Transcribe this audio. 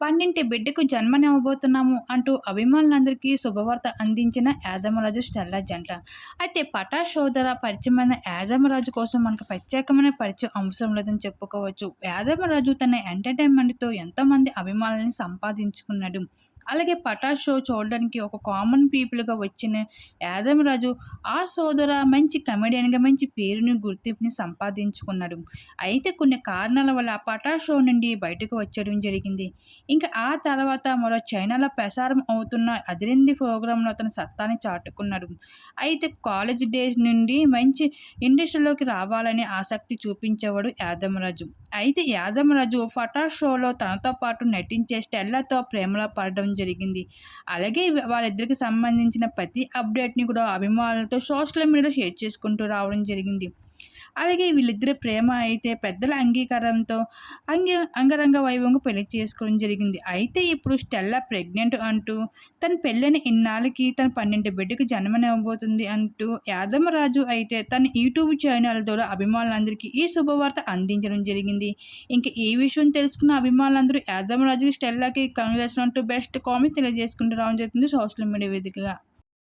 పన్నింటి బిడ్డకు జన్మనివ్వబోతున్నాము అంటూ అభిమానులందరికీ శుభవార్త అందించిన యాదమరాజు స్టెల్లా జంట. అయితే పటా సోదర పరిచయమైన యాదమరాజు కోసం మనకు ప్రత్యేకమైన పరిచయం అవసరం లేదని చెప్పుకోవచ్చు. యాదమరాజు తన ఎంటర్టైన్మెంట్తో ఎంతోమంది అభిమానులను సంపాదించుకున్నాడు. అలాగే పటాష్ షో చూడడానికి ఒక కామన్ పీపుల్గా వచ్చిన యాదమరాజు ఆ సోదర మంచి కమెడియన్గా మంచి పేరుని గుర్తింపుని సంపాదించుకున్నాడు. అయితే కొన్ని కారణాల వల్ల పటాష్ షో నుండి బయటకు వచ్చడం జరిగింది. ఇంకా ఆ తర్వాత మరో చైనాలో ప్రసారం అవుతున్న అదిరింది ప్రోగ్రాంలో అతను సత్తాని చాటుకున్నాడు. అయితే కాలేజ్ డేస్ నుండి మంచి ఇండస్ట్రీలోకి రావాలని ఆసక్తి చూపించేవాడు యాదమరాజు అయితే యాదమరాజు ఫటాష్ షోలో తనతో పాటు నటించే స్టెల్లాతో ప్రేమలో పడడం జరిగింది. అలాగే వాళ్ళిద్దరికి సంబంధించిన ప్రతి అప్డేట్ని కూడా అభిమానులతో సోషల్ మీడియాలో షేర్ చేసుకుంటూ రావడం జరిగింది. అలాగే వీళ్ళిద్దరి ప్రేమ అయితే పెద్దల అంగీకారంతో అంగ అంగరంగ వైభవంగా పెళ్ళి చేసుకోవడం జరిగింది. అయితే ఇప్పుడు స్టెల్లా ప్రెగ్నెంట్ అంటూ తన పెళ్ళని ఇన్నాళ్ళకి తన పన్నెండు బిడ్డకు జన్మనివ్వబోతుంది అంటూ యాదమరాజు అయితే తన యూట్యూబ్ ఛానల్ ద్వారా అభిమానులందరికీ ఈ శుభవార్త అందించడం జరిగింది. ఇంకా ఈ విషయం తెలుసుకున్న అభిమానులందరూ యాదమరాజుకి స్టెల్లాకి కంగ్రెస్ అంటూ బెస్ట్ కామెంట్ తెలియజేసుకుంటూ రావడం జరుగుతుంది. సోషల్ మీడియా వేదికగా